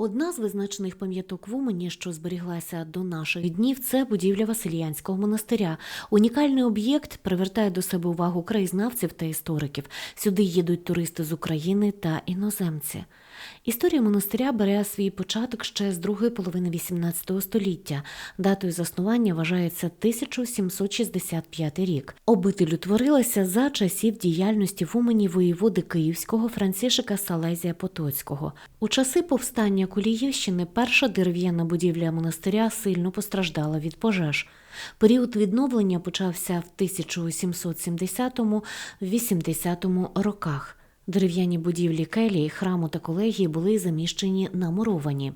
Одна з визначених пам'яток в Умані, що зберіглася до наших днів, це будівля Васильянського монастиря. Унікальний об'єкт привертає до себе увагу краєзнавців та істориків. Сюди їдуть туристи з України та іноземці. Історія монастиря бере свій початок ще з другої половини XVIII століття. Датою заснування вважається 1765 рік. Обитель утворилася за часів діяльності в Умані воєводи Київського Францишика Салезія Потоцького. У часи повстання Куліївщини перша дерев'яна будівля монастиря сильно постраждала від пожеж. Період відновлення почався в 1770-80 роках. Дерев'яні будівлі келії, храму та колегії були заміщені на муровані.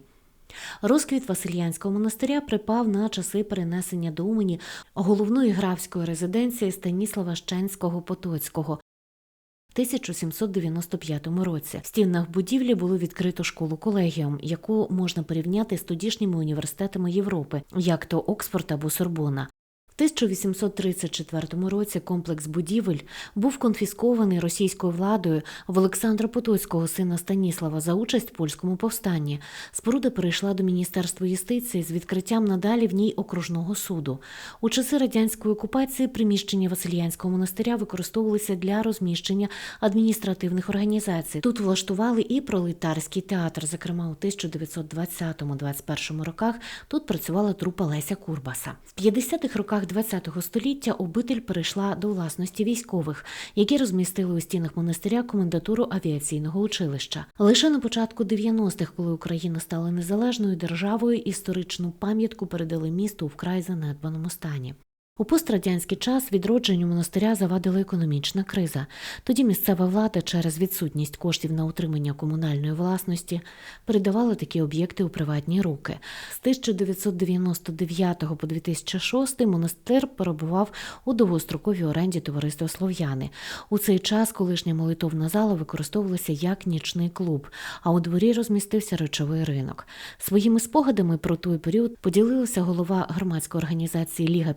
Розквіт Васильянського монастиря припав на часи перенесення до Умані головної графської резиденції Станіслава Щенського Потоцького. в 1795 році в стінах будівлі було відкрито школу колегіум, яку можна порівняти з тодішніми університетами Європи, як то Оксфорд або Сорбона. В 1834 році комплекс будівель був конфіскований російською владою в Олександра Потоцького сина Станіслава за участь в польському повстанні. Споруда перейшла до Міністерства юстиції з відкриттям надалі в ній окружного суду. У часи радянської окупації приміщення Васильянського монастиря використовувалися для розміщення адміністративних організацій. Тут влаштували і пролетарський театр. Зокрема, у 1920-21 роках тут працювала трупа Леся Курбаса. В 50-х роках ХХ століття обитель перейшла до власності військових, які розмістили у стінах монастиря комендатуру авіаційного училища. Лише на початку 90-х, коли Україна стала незалежною державою, історичну пам'ятку передали місту вкрай занедбаному стані. У пострадянський час відродженню монастиря завадила економічна криза. Тоді місцева влада через відсутність коштів на утримання комунальної власності передавала такі об'єкти у приватні руки. З 1999 по 2006 монастир перебував у довгостроковій оренді товариства Слов'яни. У цей час колишня молитовна зала використовувалася як нічний клуб, а у дворі розмістився речовий ринок. Своїми спогадами про той період поділилася голова громадської організації Ліга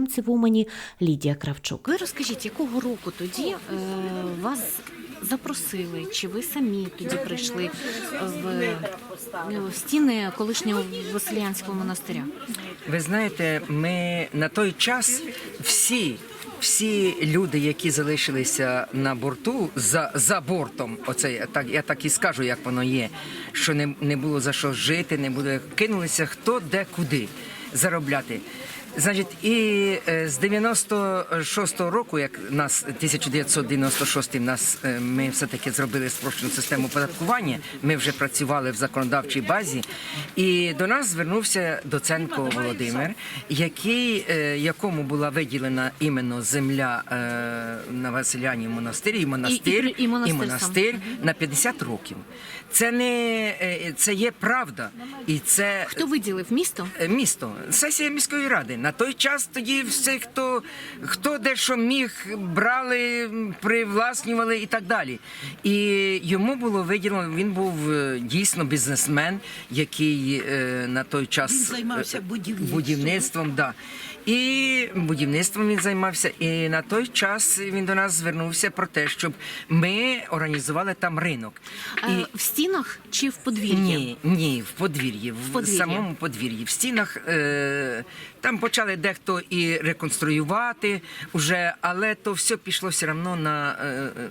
підприємців в Умані Лідія Кравчук. Ви розкажіть, якого року тоді е, вас запросили? Чи ви самі тоді прийшли в, в стіни колишнього Василянського монастиря? Ви знаєте, ми на той час всі. Всі люди, які залишилися на борту за, за бортом, оце я так я так і скажу, як воно є. Що не, не було за що жити, не буде кинулися хто де куди заробляти. Значить, і е, з 96-го року, як нас 1996 нас е, ми все таки зробили спрощену систему податкування. Ми вже працювали в законодавчій базі, і до нас звернувся Доценко Володимир, який е, якому була виділена іменно земля на Василяні монастирі, і монастир, і- і монастир сам. монастир на 50 років. Це не це є правда, і це Хто виділив місто? Місто, сесія міської ради. На той час тоді все, хто, хто де що міг, брали, привласнювали і так далі. І йому було виділено, він був е, дійсно бізнесмен, який е, на той час Він займався е, будівництвом. будівництвом да. І будівництвом він займався. І на той час він до нас звернувся про те, щоб ми організували там ринок. І Е, в стінах чи в подвір'ї? ні, ні, в подвір'ї, в подвір'ї. самому подвір'ї. В стінах е, там почали дехто і реконструювати уже, але то все пішло все одно на е, е,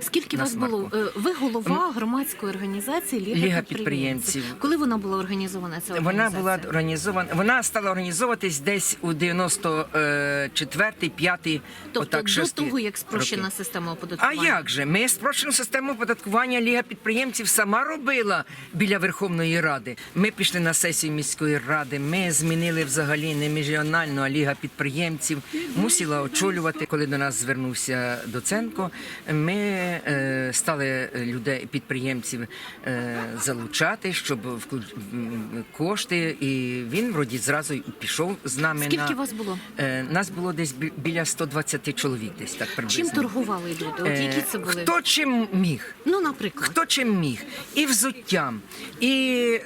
Скільки на вас було? смарку. Е, Ви голова громадської організації Ліга, Ліга підприємців. підприємців. Коли вона була організована? Ця Вона була організована. Вона стала організовуватись десь у 94 5 Тобто отак, до того, як спрощена роки. система А як же? Ми спрощену систему оподаткування Ліга підприємців сама робила біля Верховної Ради. Ми пішли на сесію міської ради. Ми змінили взагалі не міжрегіональну, а Ліга підприємців. Мусила очолювати, коли до нас звернувся Доценко. Ми е, стали людей підприємців е, залучати, щоб м, кошти. І він вроді зразу пішов з нами. Скільки на... вас було? Е, нас було десь бі- біля 120 чоловік, десь так приблизно. Чим торгували люди? От Е, які це були? Хто чим міг? Ну, наприклад. Хто чим міг? І взуттям, і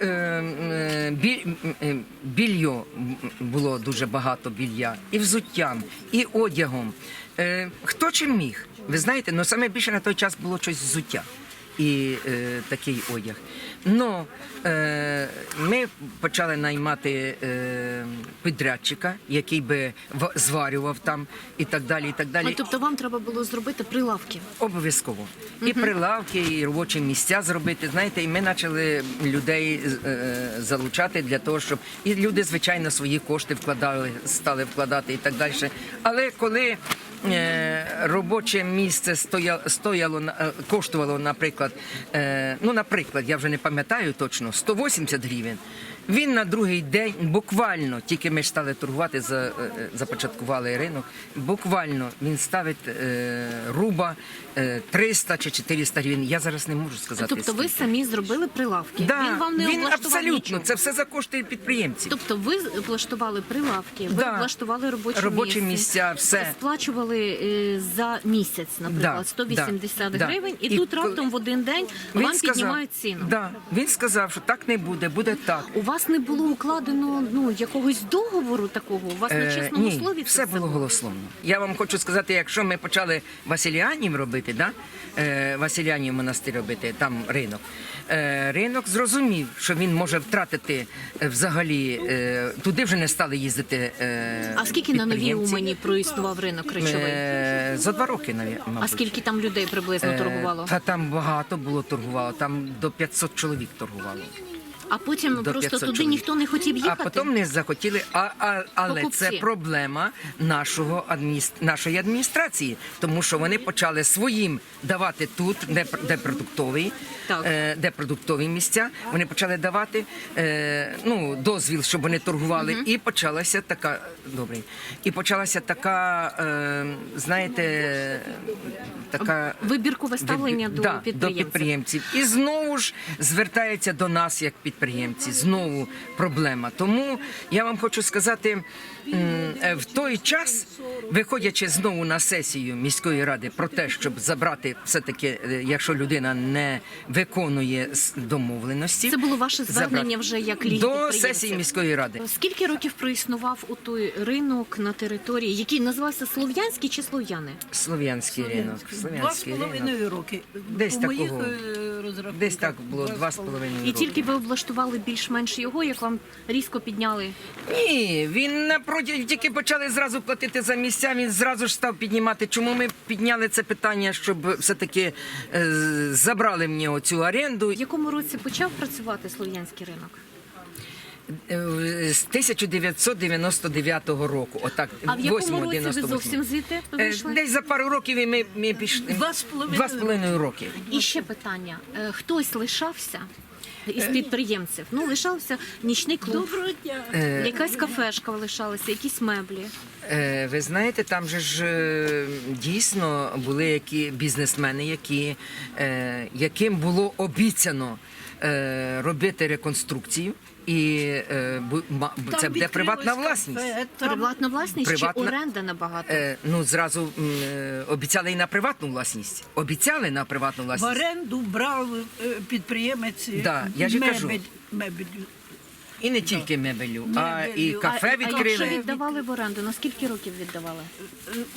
е, е, бі, е, більйо м, було дуже багато білья, і взуттям, і одягом. Е, хто чим міг? Ви знаєте, ну саме більше на той час було щось взуття. І е, такий одяг. Ну, е, ми почали наймати е, підрядчика, який би зварював там і так далі. І так далі. Ну, тобто вам треба було зробити прилавки. Обов'язково. І прилавки, і робочі місця зробити. Знаєте, і ми почали людей е, залучати для того, щоб і люди, звичайно, свої кошти вкладали, стали вкладати і так далі. Але коли робоче місце стояло, стояло е, коштувало, наприклад, е, ну, наприклад, я вже не пам'ятаю точно, 180 гривень. Він на другий день буквально, тільки ми ж стали торгувати, за, е, е, започаткували ринок. Буквально він ставить е, руба е, 300 чи 400 гривень. Я зараз не можу сказати. Тобто ви самі зробили прилавки. да, Він вам не він абсолютно нічого. це все за кошти підприємців. Тобто ви влаштували прилавки, ви Да. влаштували робочі, Робочі місця, все. сплачували е, за місяць, наприклад, Да, 180 да, да. гривень, і, І тут коли- раптом в один день вам піднімають ціну. Да, він сказав, що так не буде, буде так. У вас не було укладено ну якогось договору такого. У вас на Е, чесному ні, слові все було голословно. Я вам хочу сказати, якщо ми почали Василіанів робити, да? е, Василіанів монастир робити, там ринок. Е, ринок зрозумів, що він може втратити е, взагалі, е, туди вже не стали їздити. Е, А скільки на новій підприємці. Умані проіснував ринок речовий? Е, за два роки, навіть. А скільки там людей приблизно Е, торгувало? Та там багато було торгувало, там до 500 чоловік торгувало. А потім до просто 500 туди чоловік. ніхто не хотів їхати. А потім не захотіли. А, а, але Покупці. це проблема нашого адміністр... нашої адміністрації, тому що вони почали своїм давати тут, де, де продуктовий, Так. е, де продуктові місця. Вони почали давати е, ну, дозвіл, щоб вони торгували. І почалася така добре. І почалася така, е, знаєте, така Вибіркове ставлення до да, підприємців. до підприємців. І знову ж звертається до нас як підприємці. Знову проблема. Тому я вам хочу сказати, е, в той час, виходячи знову на сесію міської ради про те, щоб забрати все-таки, е, якщо людина не виконує домовленості, Це було ваше звернення вже як ліги до сесії міської ради. Скільки років проіснував у той ринок на території, який називався Слов'янський чи Слов'яни? Слов'янський ринок. Два з половиною роки. Десь такого. е. Десь так було два з половиною І тільки ви облаштували більш-менш його, як вам різко підняли. Ні, він напроти тільки почали зразу платити за місця. Він зразу ж став піднімати. Чому ми підняли це питання, щоб все-таки е, забрали мені оцю оренду В якому році почав працювати слов'янський ринок? Е, з 1999 року. Отак, А в якому 8-го, році ви 98-го. зовсім звідти Е, вийшли? Десь за пару років і ми, ми пішли. Два з половиною Два з половиною роки. І ще питання: Е, хтось лишався із підприємців? Ну лишався нічний клуб, Доброго дня. якась кафешка лишалася, якісь меблі. Е, Ви знаєте, там же ж е, дійсно були які бізнесмени, які, е, яким було обіцяно робити реконструкцію. І е, це буде приватна власність. кафе, там Приватна власність Приватна- чи оренда набагато? Е, ну зразу м, е, обіцяли і на приватну власність. Обіцяли на приватну власність. в оренду брав е, підприємець е, Да, я ж кажу. мебель, мебель. І не тільки мебелю, а і Мебелю. кафе а, а якщо відкрили. віддавали в оренду, на скільки років віддавали?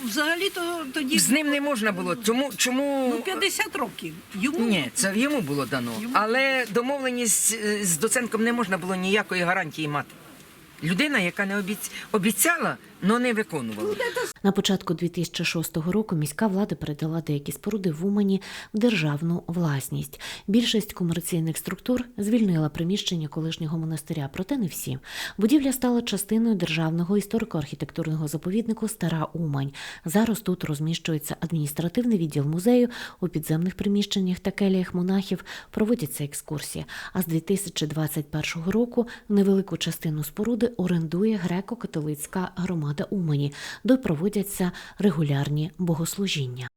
Взагалі то тоді З ним не можна було. Чому чому ну, 50 років. Йому Ні, це йому було дано. Але домовленість е, з доценком не можна було ніякої гарантії мати. Людина, яка не обіц... обіцяла, але не виконувала. На початку 2006 року міська влада передала деякі споруди в Умані в державну власність. Більшість комерційних структур звільнила приміщення колишнього монастиря, проте не всі. Будівля стала частиною державного історико-архітектурного заповіднику Стара Умань. Зараз тут розміщується адміністративний відділ музею. У підземних приміщеннях та келіях монахів проводяться екскурсії. А з 2021 року невелику частину споруди орендує греко-католицька громада Умані, де проводяться регулярні богослужіння.